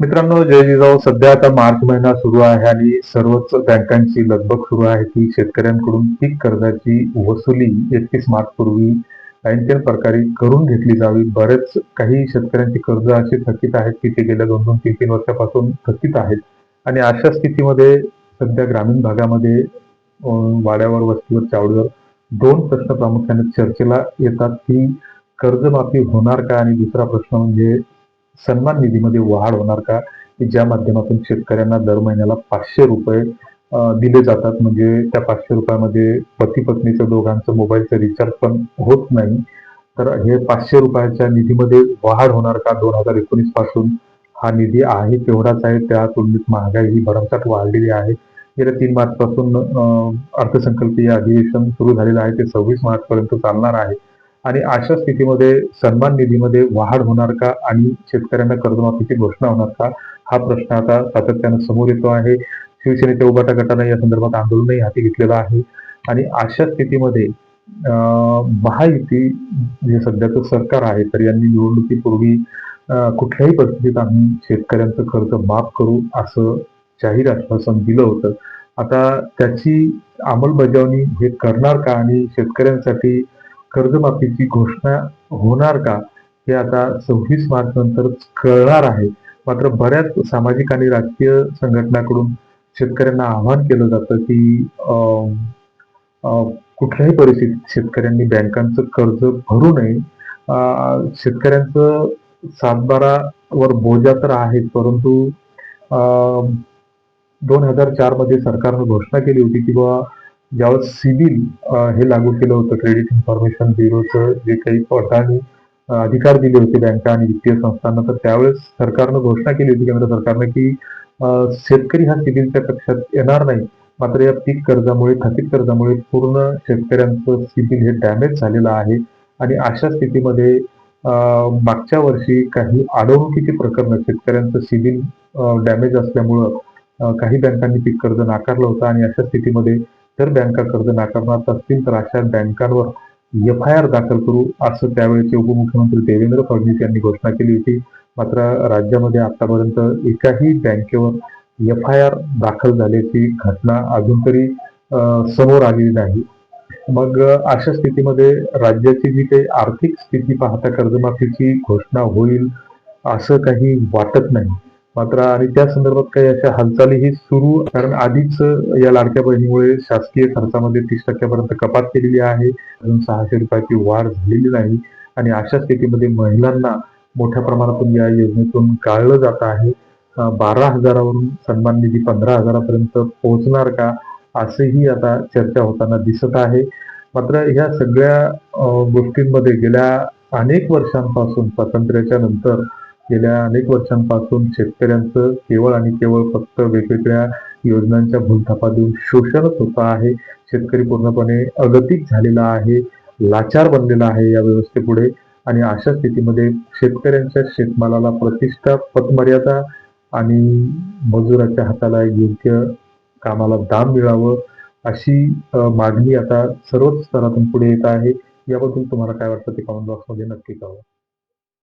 मित्रांनो जय जिजाऊ. सध्या आता मार्च महिना सुरू आहे आणि सर्वच बँकांची लगबग सुरू आहे. की शेतकऱ्यांकडून पीक कर्जाची वसुली एकतीस मार्च पूर्वी ऐनकेन प्रकारे करून घेतली जावी. बरेच काही शेतकऱ्यांची कर्ज अशी थकीत आहेत की ते गेल्या दोन दोन तीन तीन वर्षापासून थकीत आहेत. आणि अशा स्थितीमध्ये सध्या ग्रामीण भागामध्ये वाड्यावर वस्तीवर चावडीवर दोन प्रश्न प्रामुख्याने चर्चेला येतात की कर्जमाफी होणार का? आणि दुसरा प्रश्न म्हणजे सन्मान निधीमध्ये वाढ होणार का? की ज्या माध्यमातून शेतकऱ्यांना दर महिन्याला पाचशे रुपये दिले जातात. म्हणजे त्या पाचशे रुपयामध्ये पती पत्नीचं दोघांचं मोबाईलचं रिचार्ज पण होत नाही. तर हे पाचशे रुपयाच्या निधीमध्ये वाढ होणार का? दोन हजार एकोणीसपासून हा निधी आहे तेवढाच आहे. त्या तुलनेत महागाई ही भरमसाठ वाढलेली आहे. गेल्या तीन मार्च पासून अर्थसंकल्पीय अधिवेशन सुरू झालेलं आहे. ते सव्वीस मार्च पर्यंत चालणार आहे. आणि अशा स्थितीमध्ये सन्मान निधीमध्ये वाढ होणार का आणि शेतकऱ्यांना कर्जमाफीची घोषणा होणार का? हा प्रश्न आता सातत्यानं समोर येतो आहे. शिवसेनेच्या उभाटा गटानं या संदर्भात आंदोलनही हाती घेतलेलं आहे. आणि अशा स्थितीमध्ये महायुती जे सध्याचं सरकार आहे तर यांनी निवडणुकीपूर्वी कुठल्याही परिस्थितीत आम्ही शेतकऱ्यांचं कर्ज माफ करू असं जाहीर आश्वासन दिलं होतं. आता त्याची अंमलबजावणी हे करणार का? आणि शेतकऱ्यांसाठी कर्जमाफीची घोषणा होणार का हे आता सव्वीस मार्च नंतर कळणार आहे. मात्र बऱ्याच सामाजिक आणि राजकीय संघटनाकडून शेतकऱ्यांना आवाहन केलं जातं की कुठल्याही परिस्थितीत शेतकऱ्यांनी बँकांचं कर्ज भरू नये. शेतकऱ्यांचं शेतकऱ्यांचं सातबारावर बोजा तर आहेच परंतु दोन हजार चारमध्ये सरकारनं घोषणा केली होती की बाबा ज्यावेळेस सिबिल हे लागू केलं होतं. क्रेडिट इन्फॉर्मेशन ब्युरोचं जे काही पटाने अधिकार दिले होते बँका आणि वित्तीय संस्थांना तर त्यावेळेस सरकारनं घोषणा केली होती केंद्र सरकारनं की शेतकरी हा सिबिलच्या कक्षात येणार नाही. मात्र या पीक कर्जामुळे थकीत कर्जामुळे पूर्ण शेतकऱ्यांचं सिबिल हे डॅमेज झालेलं आहे. आणि अशा स्थितीमध्ये मागच्या वर्षी काही अडवणुकीची प्रकरणं शेतकऱ्यांचं सिबिल डॅमेज असल्यामुळं काही बँकांनी पीक कर्ज नाकारलं होतं. आणि अशा स्थितीमध्ये जर बँका कर्ज नाकारणार असतील तर अशा बँकांवर एफ आय आर दाखल करू असं त्यावेळेचे उपमुख्यमंत्री देवेंद्र फडणवीस यांनी घोषणा केली होती. मात्र राज्यामध्ये आतापर्यंत एकाही बँकेवर एफ आय आर दाखल झाल्याची घटना अजून तरी समोर आलेली नाही. मग अशा स्थितीमध्ये राज्याची जी काही आर्थिक स्थिती पाहता कर्जमाफीची घोषणा होईल असं काही वाटत नाही. मात्र आणि त्या संदर्भात काही अशा हालचालीही सुरू कारण आधीच या लाडक्या बहिणीमुळे शासकीय खर्चामध्ये तीस टक्क्यापर्यंत कपात केलेली आहे. अजून सहाशे रुपयाची वाढ झालेली नाही. आणि अशा स्थितीमध्ये महिलांना मोठ्या प्रमाणातून या योजनेतून गाळलं जात आहे. बारा हजारावरून सन्मान निधी पंधरा हजारापर्यंत पोहोचणार का असेही आता चर्चा होताना दिसत आहे. मात्र ह्या सगळ्या गोष्टींमध्ये गेल्या अनेक वर्षांपासून स्वातंत्र्याच्या नंतर गेल्या अनेक वर्षांपासून शेतकऱ्यांचं केवळ आणि केवळ फक्त वेगवेगळ्या योजनांच्या भूलथापा देऊन शोषणच होत आहे. शेतकरी पूर्णपणे अगतिक झालेला आहे लाचार बनलेला आहे या व्यवस्थेपुढे. आणि अशा स्थितीमध्ये शेतकऱ्यांच्या शेतमालाला प्रतिष्ठा पतमर्यादा आणि मजुराच्या हाताला योग्य कामाला दाम मिळावं अशी मागणी आता सर्वच स्तरातून पुढे येत आहे. याबद्दल तुम्हाला काय वाटतं ते कमेंट बॉक्समध्ये नक्की कळवा.